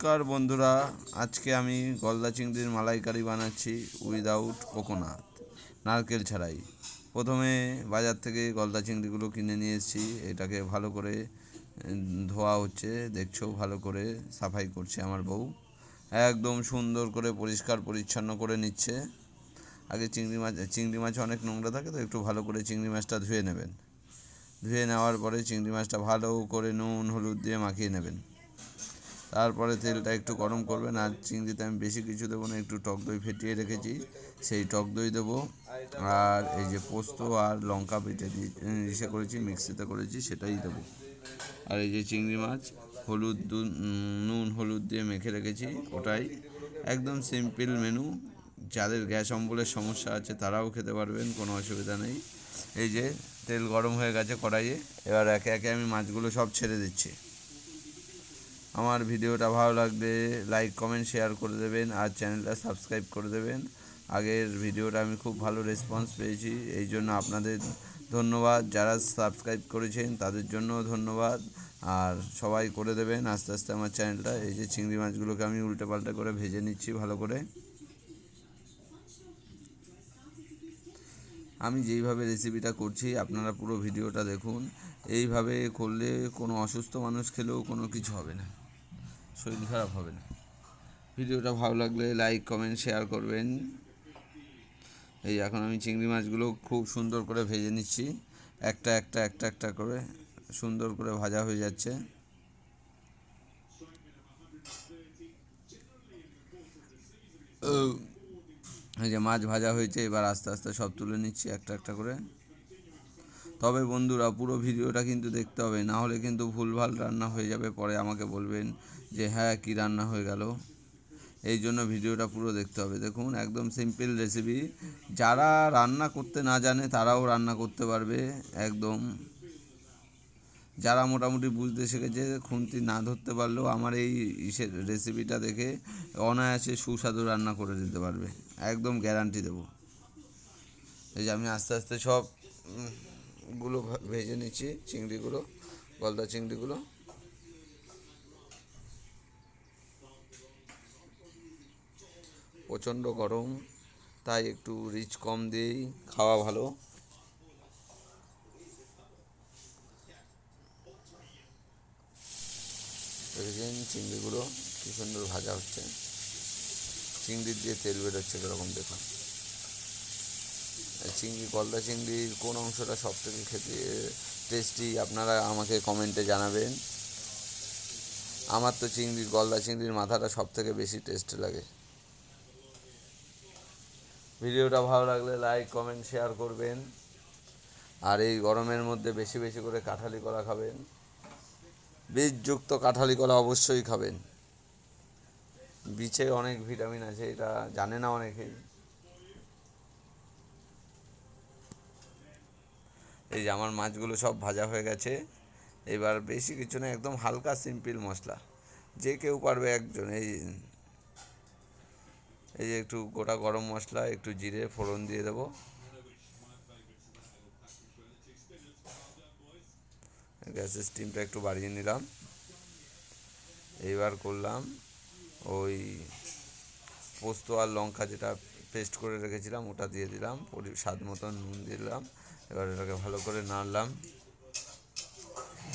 নমস্কার বন্ধুরা, আজকে আমি গলদা চিংড়ির মালাইকারি বানাচ্ছি উইদাউট কোকোনাট, নারকেল ছাড়াই। প্রথমে বাজার থেকে গলদা চিংড়িগুলো কিনে নিয়ে এসেছি, এটাকে ভালো করে ধোয়া হচ্ছে, দেখছ, ভালো করে সাফাই করছে আমার বউ। একদম সুন্দর করে পরিষ্কার পরিচ্ছন্ন করে নিচ্ছে। আগে চিংড়ি মাছ চিংড়ি মাছ অনেক নোংরা থাকে, তো একটু ভালো করে চিংড়ি মাছটা ধুয়ে নেবেন। ধুয়ে নেওয়ার পরে চিংড়ি মাছটা ভালো করে নুন, হলুদ দিয়ে মাখিয়ে নেবেন। তারপরে তেলটা একটু গরম করবেন আর চিংড়িতে আমি বেশি কিছু দেবো না, একটু টক দই ফেটিয়ে রেখেছি। সেই টক দই দেবো। আর এই যে পোস্ত আর লঙ্কা বেটে দিয়ে ইসে করেছি, মিক্সিতে করেছি, সেটাই দেবো। আর এই যে চিংড়ি মাছ, হলুদ নুন, হলুদ দিয়ে মেখে রেখেছি ওটাই। একদম সিম্পল মেনু। যাদের গ্যাস অম্বলের সমস্যা আছে, তারাও খেতে পারবেন, কোনো অসুবিধা নেই। এই যে তেল গরম হয়ে গেছে কড়াইয়ে, এবার একে একে আমি মাছগুলো সব ছেড়ে দিচ্ছি। আমার ভিডিওটা ভালো লাগলে লাইক কমেন্ট শেয়ার করে দেবেন আর চ্যানেলটা সাবস্ক্রাইব করে দেবেন। আগের ভিডিওটা আমি খুব ভালো রেসপন্স পেয়েছি, এই জন্য আপনাদের ধন্যবাদ। যারা সাবস্ক্রাইব করেছেন তাদের জন্যও ধন্যবাদ। আর সবাই করে দেবেন আস্তে আস্তে আমার চ্যানেলটা এই যে চিংড়ি মাছগুলোকে আমি উল্টে পাল্টে করে ভেজে নিচ্ছি ভালো করে। আমি যেইভাবে রেসিপিটা করছি, আপনারা পুরো ভিডিওটা দেখুন। এইভাবে করলে কোনো অসুস্থ মানুষ খেলেও কোনো কিছু হবে না। শরীর খারাপ হবে না। ভিডিওটা ভালো লাগলে লাইক কমেন্ট শেয়ার করবেন। এই এখন আমি চিংড়ি মাছগুলো খুব সুন্দর করে ভেজে নিচ্ছি। একটা একটা একটা একটা করে সুন্দর করে ভাজা হয়ে যাচ্ছে। এই যে মাছ ভাজা হয়েছে, এবার আস্তে আস্তে সব তুলে নিচ্ছি একটা একটা করে। তবে বন্ধুরা পুরো ভিডিওটা কিন্তু দেখতে হবে, না হলে কিন্তু ভুলভাল রান্না হয়ে যাবে, পরে আমাকে বলবেন যে হ্যাঁ কি রান্না হয়ে গেল। এই জন্য ভিডিওটা পুরো দেখতে হবে। দেখুন, একদম সিম্পল রেসিপি যারা রান্না করতে না জানে, তারাও রান্না করতে পারবে, একদম। যারা মোটামুটি বুঝতে শিখেছে, খুন্তি না ধরতে পারলেও আমার এই ইসের রেসিপিটা দেখে অনায়াসে সুস্বাদু রান্না করে দিতে পারবে। একদম গ্যারান্টি দেবো। এই যে আমি আস্তে আস্তে সব গুলো ভেজে নিচ্ছি, চিংড়িগুলো, গলদা চিংড়িগুলো। প্রচণ্ড গরম, তাই একটু রিচ কম দিয়েই খাওয়া ভালো। দেখেছেন চিংড়িগুলো, কী সুন্দর ভাজা হচ্ছে। চিংড়ির দিয়ে তেল বেরোচ্ছে কীরকম দেখুন। চিংড়ি গলদা চিংড়ির কোন অংশটা সব থেকে খেতে টেস্টি আপনারা আমাকে কমেন্টে জানাবেন। আমার তো চিংড়ির গলদা চিংড়ির মাথাটা সব থেকে বেশি টেস্ট লাগে। ভিডিওটা ভালো লাগলে লাইক কমেন্ট শেয়ার করবেন। আর এই গরমের মধ্যে বেশি বেশি করে কাঁঠালি কলা খাবেন। বীজযুক্ত কাঁঠালি কলা অবশ্যই খাবেন। বীচে অনেক ভিটামিন আছে, এটা জানে না অনেকেই। এই যে আমার মাছগুলো সব ভাজা হয়ে গেছে। এবার বেশি কিছু না, একদম হালকা সিম্পল মশলা। যে কেউ পারবে একজন, এই এই যে একটু গোটা গরম মশলা, একটু জিরে, ফোড়ন দিয়ে দেবো। গ্যাসের স্টিমটা একটু বাড়িয়ে নিলাম। এইবার করলাম ওই পোস্ত আর লঙ্কা যেটা পেস্ট করে রেখেছিলাম, ওটা দিয়ে দিলাম স্বাদ মতন নুন দিলাম, এবার এটাকে ভালো করে নাড়লাম।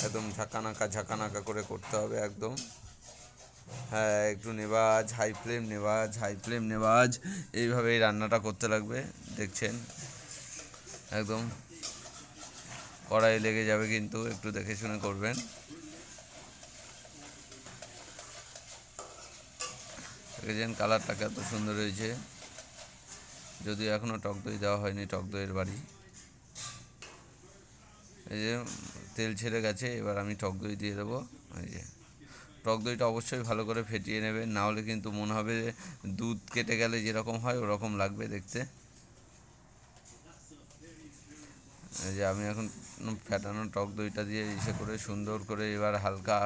একদম ঝাঁকানাকা ঝাঁকানাকা করে করতে হবে একদম। হ্যাঁ একটু নেবাজ, হাই ফ্লেম নেবাজ, হাই ফ্লেম নেবাজ এইভাবে এই রান্নাটা করতে লাগবে, দেখছেন? একদম। কড়াই লেগে যাবে কিন্তু, একটু দেখে শুনে করবেন। দেখেছেন কালারটা কত সুন্দর হয়েছে। যদিও এখনও টক দই দেওয়া হয়নি, টক দইয়ের বাড়ি। এই যে তেল ছেড়ে গেছে, এবার আমি টক দই দিয়ে দেবো। এই যে, টক দইটা অবশ্যই ভালো করে ফেটিয়ে নেবেন, না হলে কিন্তু মনে হবে দুধ কেটে গেলে যেরকম হয় ওরকম লাগবে দেখতে। এই যে আমি এখন ফেটানো টক দইটা দিয়ে ইসে করে সুন্দর করে এবার হালকা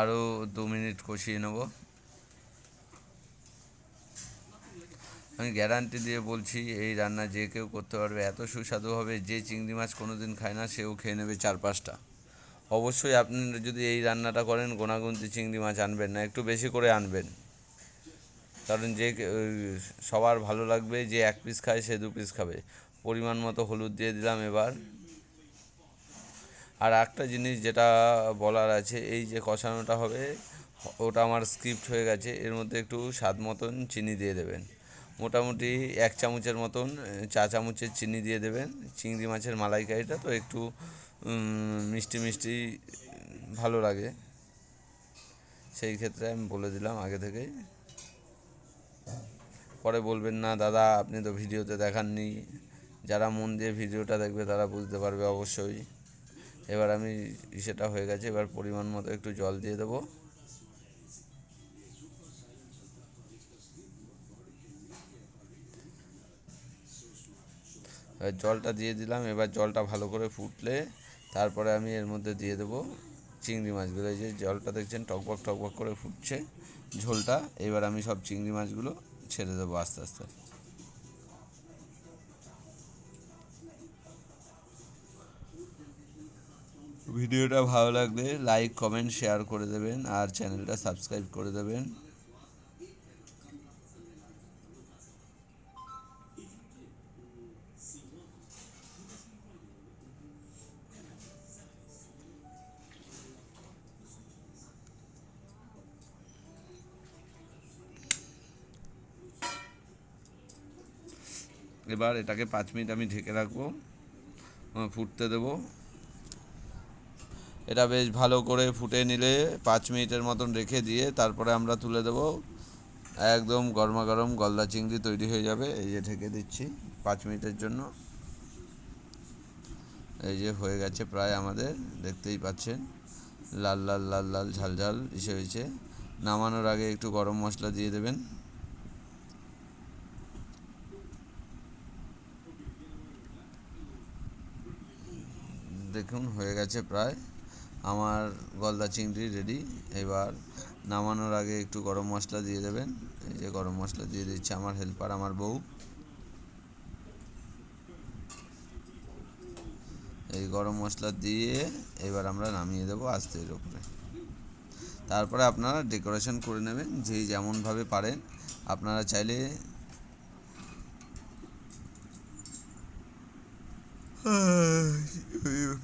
আরও দু মিনিট কষিয়ে নেব। আমি গ্যারান্টি দিয়ে বলছি, এই রান্না যে কেউ করতে পারবে, এত সুস্বাদু হবে, যে চিংড়ি মাছ কোনো দিন খায় না, সেও খেয়ে নেবে চার পাঁচটা। অবশ্যই আপনি যদি এই রান্নাটা করেন, গোনাগুনতি চিংড়ি মাছ আনবেন না, একটু বেশি করে আনবেন। কারণ যে সবার ভালো লাগবে, যে এক পিস খায়, সে দু পিস খাবে। পরিমাণ মতো হলুদ দিয়ে দিলাম এবার। আর একটা জিনিস যেটা বলার আছে, এই যে কষানোটা হবে, ওটা আমার স্ক্রিপ্ট হয়ে গেছে, এর মধ্যে একটু স্বাদ মতন চিনি দিয়ে দেবেন। মোটামুটি এক চামচের মতন চা চামচের চিনি দিয়ে দেবেন। চিংড়ি মাছের মালাইকারিটা তো একটু মিষ্টি মিষ্টি, ভালো লাগে। সেই ক্ষেত্রে আমি বলে দিলাম আগে থেকেই। পরে বলবেন, না দাদা, আপনি তো ভিডিওতে দেখাননি। যারা মন দিয়ে ভিডিওটা দেখবে তারা বুঝতে পারবে অবশ্যই। এবার আমি সেটা হয়ে গেছে, এবার পরিমাণ মতো একটু জল দিয়ে দেবো। জলটা দিয়ে দিলাম, এবার জলটা ভালো করে ফুটলে তারপরে আমি এর মধ্যে দিয়ে দেবো চিংড়ি মাছগুলো। এই যে জলটা দেখছেন, টকবক টকবক করে ফুটছে ঝোলটা, এবার আমি সব চিংড়ি মাছগুলো ছেড়ে দেবো আস্তে আস্তে। ভিডিওটা ভালো লাগলে লাইক, কমেন্ট, শেয়ার করে দেবেন আর চ্যানেলটা সাবস্ক্রাইব করে দেবেন। এবার এটাকে পাঁচ মিনিট আমি ঢেকে রাখব। ফুটতে দেবো। এটা বেশ ভালো করে ফুটে নিলে পাঁচ মিনিটের মতন রেখে দিয়ে তারপরে আমরা তুলে দেবো। একদম গরমা গরম গলদা চিংড়ি তৈরি হয়ে যাবে। এই যে ঢেকে দিচ্ছি পাঁচ মিনিটের জন্য। এই যে হয়ে গেছে প্রায় আমাদের, দেখতেই পাচ্ছেন। লাল লাল লাল লাল ঝাল ঝাল এসে হয়েছে। নামানোর আগে একটু গরম মশলা দিয়ে দেবেন। দেখুন, হয়ে গেছে প্রায়। আমার গলদা চিংড়ি রেডি এবার নামানোর আগে একটু গরম মশলা দিয়ে দেবেন। এই যে গরম মশলা দিয়ে দিচ্ছে আমার হেল্পার আমার বউ। এই গরম মশলা দিয়ে এবার আমরা নামিয়ে দেবো আস্তে এর উপরে তারপরে আপনারা ডেকোরেশন করে নেবেন, যেই যেমনভাবে পারেন। আপনারা চাইলে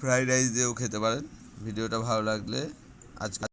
ফ্রাইড রাইস দিয়েও খেতে পারেন। ভিডিওটা ভালো লাগলে আজকে